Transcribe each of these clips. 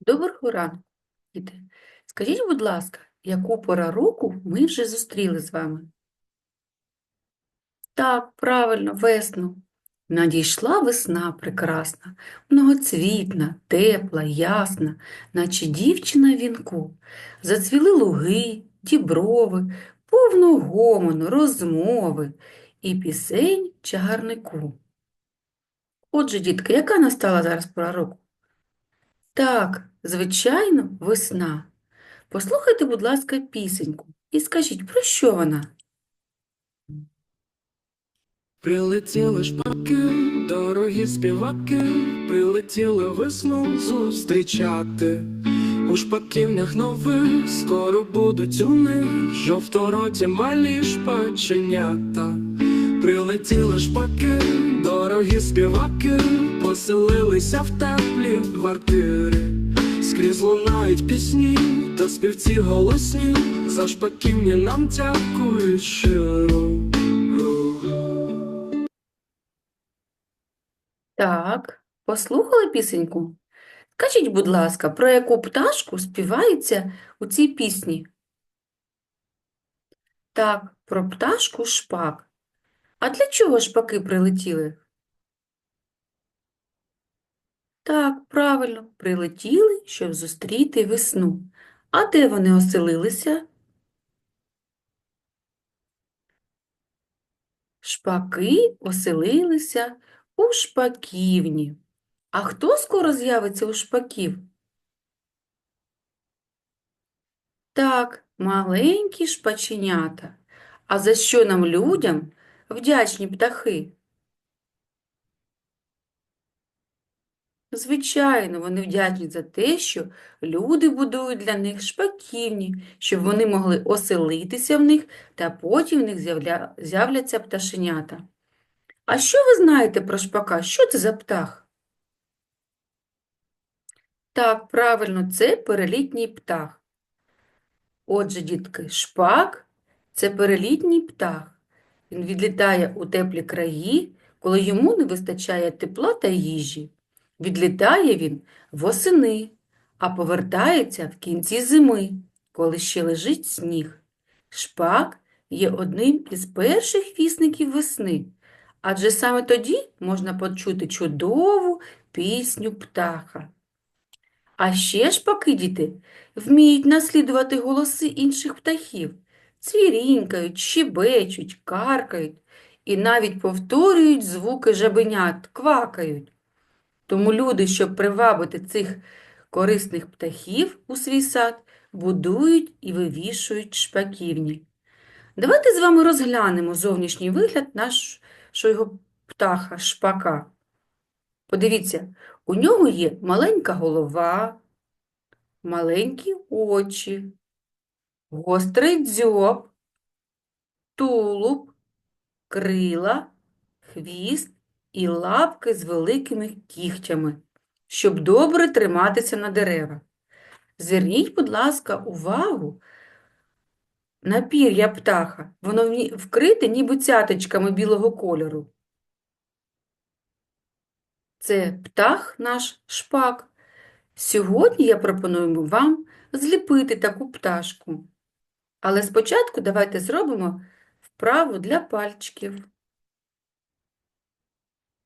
Доброго ранку, діти. Скажіть, будь ласка, яку пора року ми вже зустріли з вами? Так, правильно, весну. Надійшла весна прекрасна, многоцвітна, тепла, ясна, наче дівчина в вінку. Зацвіли луги, діброви, повно гомону, розмови і пісень чагарнику. Отже, дітки, яка настала зараз пора року? Так, звичайно, весна. Послухайте, будь ласка, пісеньку і скажіть, про що вона? Прилетіли шпаки, дорогі співаки, прилетіли весну зустрічати. У шпаківнях нових скоро будуть у них жовтороті малі шпаченята. Прилетіли шпаки, дорогі співаки, поселилися в теплі квартири. Скрізь лунають пісні та співці голосні, за шпаківні нам дякують щиро. Так, послухали пісеньку? Скажіть, будь ласка, про яку пташку співається у цій пісні? Так, про пташку шпак. А для чого шпаки прилетіли? Так, правильно, прилетіли, щоб зустріти весну. А де вони оселилися? Шпаки оселилися у шпаківні. А хто скоро з'явиться у шпаків? Так, маленькі шпаченята. А за що нам, людям, вдячні птахи? Звичайно, вони вдячні за те, що люди будують для них шпаківні, щоб вони могли оселитися в них, та потім в них з'явля... з'являться пташенята. А що ви знаєте про шпака? Що це за птах? Так, правильно, це перелітній птах. Отже, дітки, шпак – це перелітній птах. Він відлітає у теплі краї, коли йому не вистачає тепла та їжі. Відлітає він восени, а повертається в кінці зими, коли ще лежить сніг. Шпак є одним із перших вісників весни, адже саме тоді можна почути чудову пісню птаха. А ще шпаки, діти, вміють наслідувати голоси інших птахів, цвірінькають, щебечуть, каркають і навіть повторюють звуки жабенят, квакають. Тому люди, щоб привабити цих корисних птахів у свій сад, будують і вивішують шпаківні. Давайте з вами розглянемо зовнішній вигляд нашого птаха, шпака. Подивіться, у нього є маленька голова, маленькі очі, гострий дзьоб, тулуб, крила, хвіст і лапки з великими кігтями, щоб добре триматися на деревах. Зверніть, будь ласка, увагу на пір'я птаха. Воно вкрите ніби цяточками білого кольору. Це птах наш шпак. Сьогодні я пропоную вам зліпити таку пташку. Але спочатку давайте зробимо вправу для пальчиків.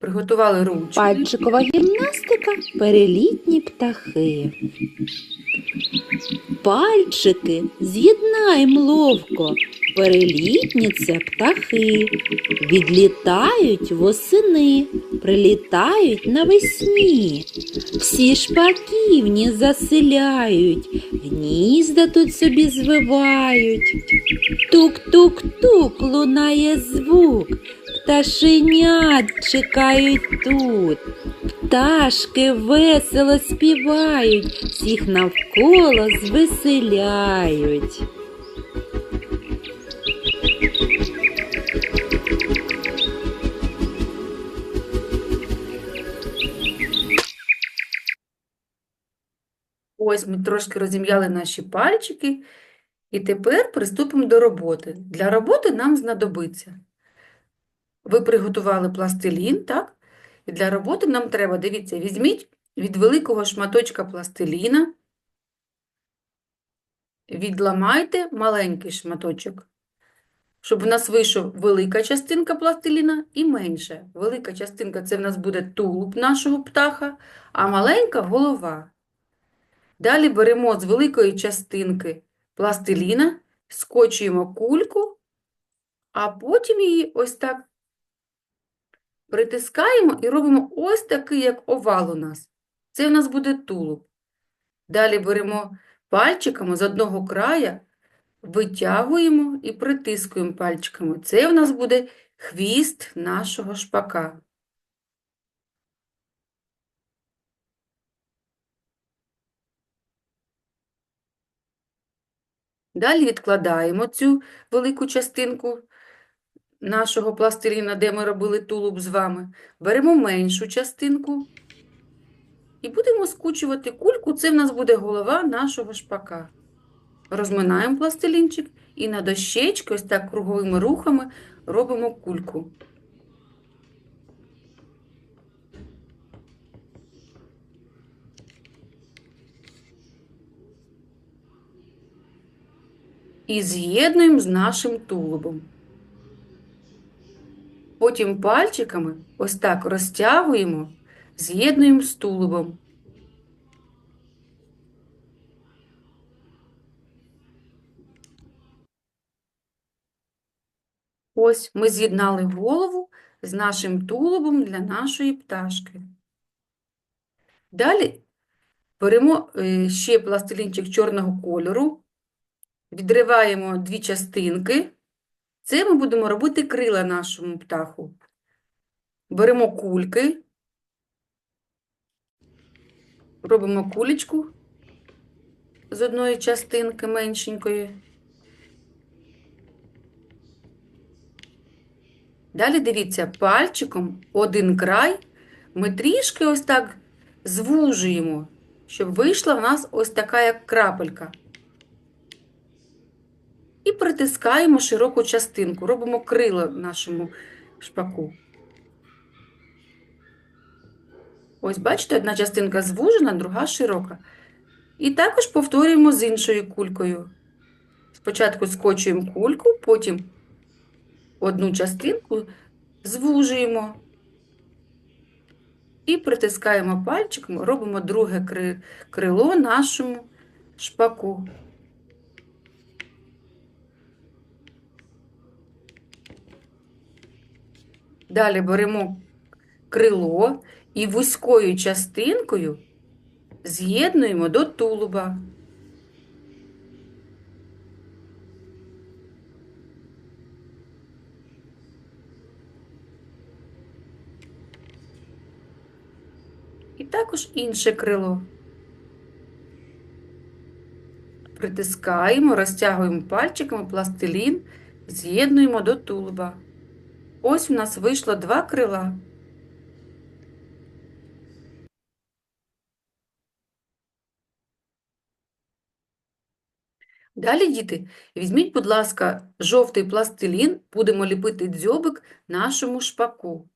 Приготували ручки. Пальчикова гімнастика перелітні птахи. Пальчики з'єднаємо ловко. Перелітні це птахи. Відлітають восени, прилітають навесні. Всі шпаківні заселяють, гнізда тут собі звивають. Тук-тук-тук лунає звук. Пташенят чекають тут. Пташки весело співають, всіх навколо звеселяють. Ми трошки розім'яли наші пальчики. І тепер приступимо до роботи. Для роботи нам знадобиться. Ви приготували пластилін, так? І для роботи нам треба, дивіться, візьміть від великого шматочка пластиліна відламайте маленький шматочок, щоб в нас вийшов велика частинка пластиліна і менша. Велика частинка – це в нас буде тулуб нашого птаха, а маленька – голова. Далі беремо з великої частинки пластиліна, скочуємо кульку, а потім її ось так притискаємо і робимо ось такий, як овал у нас. Це у нас буде тулуб. Далі беремо пальчиками з одного края, витягуємо і притискуємо пальчиками. Це у нас буде хвіст нашого шпака. Далі відкладаємо цю велику частинку нашого пластиліна, де ми робили тулуб з вами. Беремо меншу частинку і будемо скучувати кульку. Це в нас буде голова нашого шпака. Розминаємо пластилінчик і на дощечки, ось так круговими рухами робимо кульку. І з'єднуємо з нашим тулубом. Потім пальчиками ось так розтягуємо, з'єднуємо з тулубом. Ось ми з'єднали голову з нашим тулубом для нашої пташки. Далі беремо е, ще пластилінчик чорного кольору, відриваємо дві частинки. Це ми будемо робити крила нашому птаху. Беремо кульки, робимо кулечку з одної частинки меншенької. Далі дивіться, пальчиком один край ми трішки ось так звужуємо, щоб вийшла в нас ось така як крапелька. І притискаємо широку частинку, робимо крила нашому шпаку. Ось, бачите, одна частинка звужена, друга широка. І також повторюємо з іншою кулькою. Спочатку скочуємо кульку, потім одну частинку звужуємо і притискаємо пальчиком, робимо друге крило нашому шпаку. Далі беремо крило і вузькою частинкою з'єднуємо до тулуба. І також інше крило. Притискаємо, розтягуємо пальчиками пластилін, з'єднуємо до тулуба. Ось у нас вийшло два крила. Далі, діти, візьміть, будь ласка, жовтий пластилін, будемо ліпити дзьобик нашому шпаку.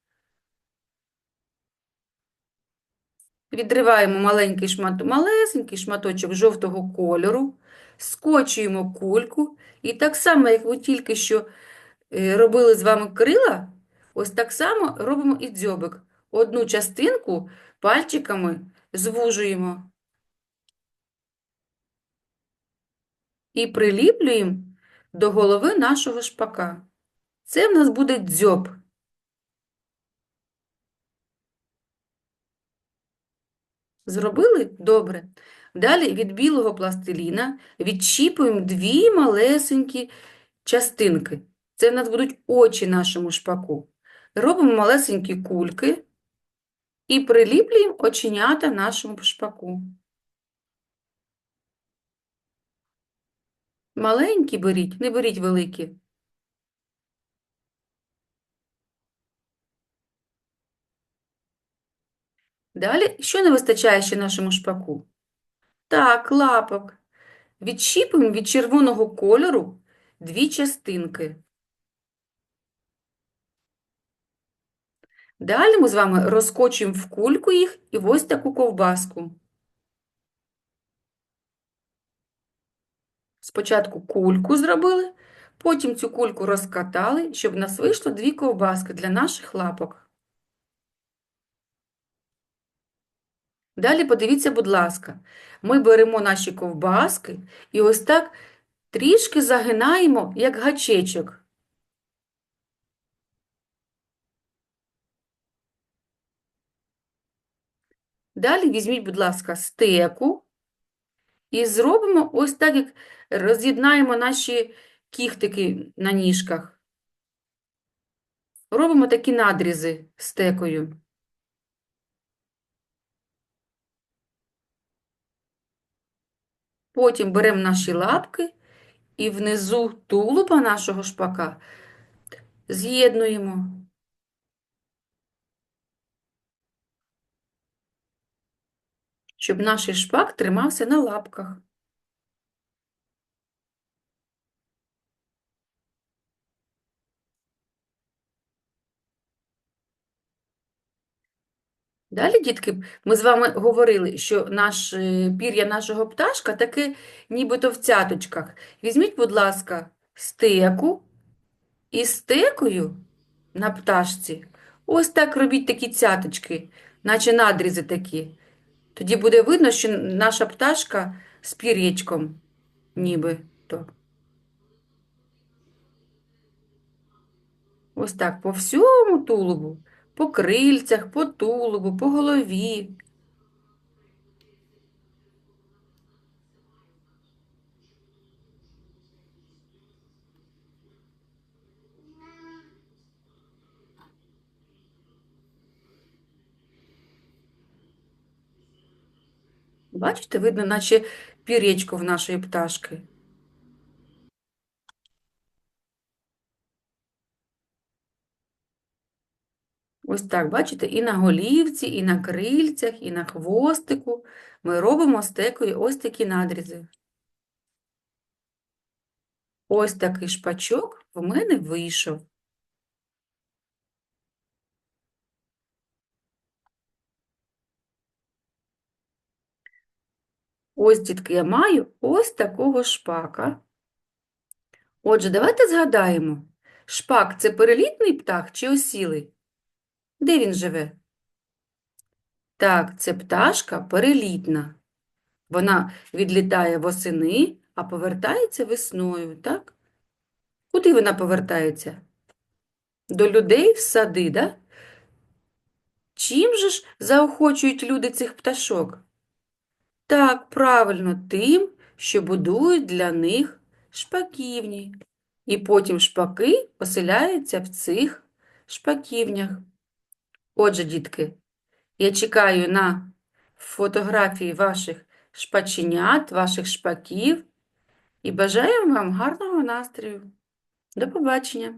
Відриваємо маленький шмат, малесенький шматочок жовтого кольору, скочуємо кульку і так само, як ви тільки що робили з вами крила, ось так само робимо і дзьобик. Одну частинку пальчиками звужуємо і приліплюємо до голови нашого шпака. Це в нас буде дзьоб. Зробили? Добре. Далі від білого пластиліна відщіпуємо дві малесенькі частинки. Це в нас будуть очі нашому шпаку. Робимо малесенькі кульки і приліплюємо оченята нашому шпаку. Маленькі беріть, не беріть великі. Далі, що не вистачає ще нашому шпаку? Так, лапок. Відщіпуємо від червоного кольору дві частинки. Далі ми з вами розкочуємо в кульку їх і ось таку ковбаску. Спочатку кульку зробили, потім цю кульку розкатали, щоб в нас вийшло дві ковбаски для наших лапок. Далі подивіться, будь ласка, ми беремо наші ковбаски і ось так трішки загинаємо, як гачечок. Далі візьміть, будь ласка, стеку і зробимо ось так, як роз'єднаємо наші кіхтики на ніжках. Робимо такі надрізи стекою. Потім беремо наші лапки і внизу тулуба нашого шпака з'єднуємо. Щоб наш шпак тримався на лапках. Далі, дітки, ми з вами говорили, що наш, е, пір'я нашого пташка таке нібито в цяточках. Візьміть, будь ласка, стеку і стекою на пташці. Ось так робіть такі цяточки, наче надрізи такі. Тоді буде видно, що наша пташка з пір'ячком нібито. Ось так по всьому тулубу, по крильцях, по тулубу, по голові. Бачите, видно, наче пір'ячко в нашої пташки. Ось так, бачите, і на голівці, і на крильцях, і на хвостику ми робимо стекою ось такі надрізи. Ось такий шпачок в мене вийшов. Ось, дітки, я маю ось такого шпака. Отже, давайте згадаємо, шпак – це перелітний птах чи осілий? Де він живе? Так, це пташка перелітна. Вона відлітає восени, а повертається весною, так? Куди вона повертається? До людей в сади, да? Чим же ж заохочують люди цих пташок? Так, правильно, тим, що будують для них шпаківні. І потім шпаки оселяються в цих шпаківнях. Отже, дітки, я чекаю на фотографії ваших шпаченят, ваших шпаків і бажаю вам гарного настрою. До побачення!